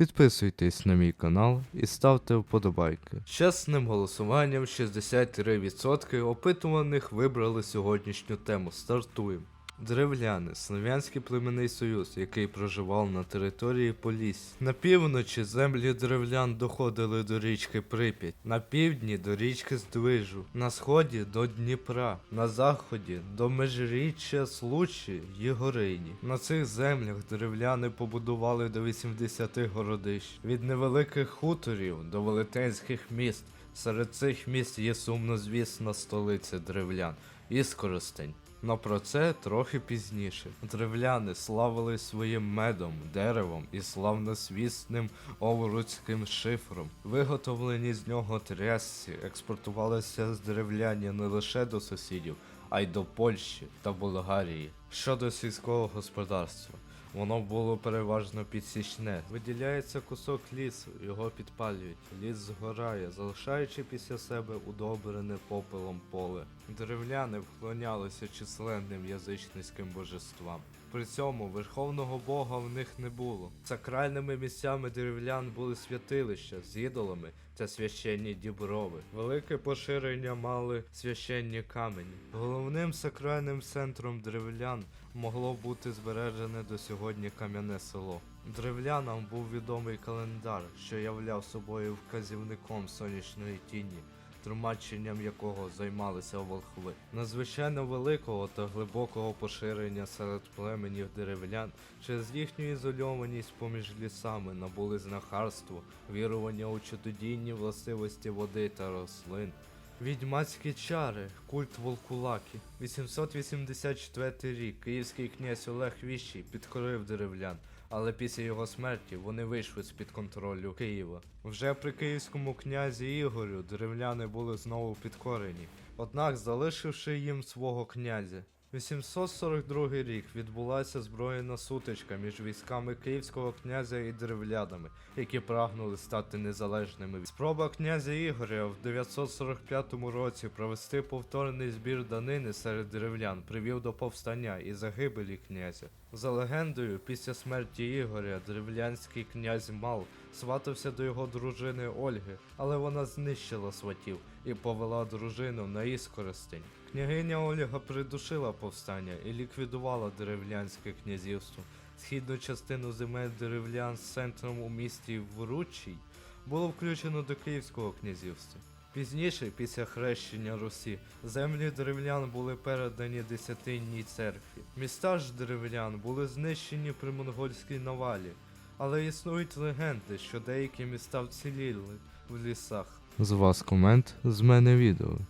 Підписуйтесь на мій канал і ставте вподобайки. Чесним голосуванням 63% опитуваних вибрали сьогоднішню тему. Стартуємо. Древляни Слов'янський племенний союз, який проживав на території Полісся. На півночі землі древлян доходили до річки Прип'ять, на півдні до річки Здвижу, на сході до Дніпра, на заході до межріччя Случі й Горині. На цих землях древляни побудували до 80 городищ, від невеликих хуторів до велетенських міст. Серед цих міст є сумнозвісна столиця древлян Іскоростень. Но про це трохи пізніше. Древляни славили своїм медом, деревом і славносвісним овруцьким шифром. Виготовлені з нього трясці експортувалися з древляні не лише до сусідів, а й до Польщі та Болгарії. Щодо сільського господарства. Воно було переважно підсічне. Виділяється кусок лісу, його підпалюють. Ліс згорає, залишаючи після себе удобрене попелом поле. Деревляни вклонялися численним язичницьким божествам. При цьому верховного бога в них не було. Сакральними місцями деревлян були святилища з ідолами та священні діброви. Велике поширення мали священні камені. Головним сакральним центром древлян могло бути збережене до сьогодні кам'яне село. Древлянам був відомий календар, що являв собою вказівником сонячної тіні, тлумаченням якого займалися волхви. Надзвичайно великого та глибокого поширення серед племенів деревлян через їхню ізольованість поміж лісами набули знахарство, вірування у чудодійні властивості води та рослин. Відьмацькі чари, культ Волкулаки. 884 рік київський князь Олег Віщий підкорив деревлян, але після його смерті вони вийшли з-під контролю Києва. Вже при київському князі Ігорю деревляни були знову підкорені, однак залишивши їм свого князя. 842 рік відбулася збройна сутичка між військами київського князя і древлянами, які прагнули стати незалежними. Спроба князя Ігоря в 945 році провести повторний збір данини серед деревлян привів до повстання і загибелі князя. За легендою, після смерті Ігоря древлянський князь Мал сватався до його дружини Ольги, але вона знищила сватів і повела дружину на Іскоростень. Княгиня Ольга придушила повстання і ліквідувала деревлянське князівство. Східну частину земель деревлян з центром у місті Вручій було включено до Київського князівства. Пізніше, після хрещення Русі, землі деревлян були передані десятинній церкві. Міста ж деревлян були знищені при монгольській навалі, але існують легенди, що деякі міста вціліли в лісах. З вас комент, з мене відео.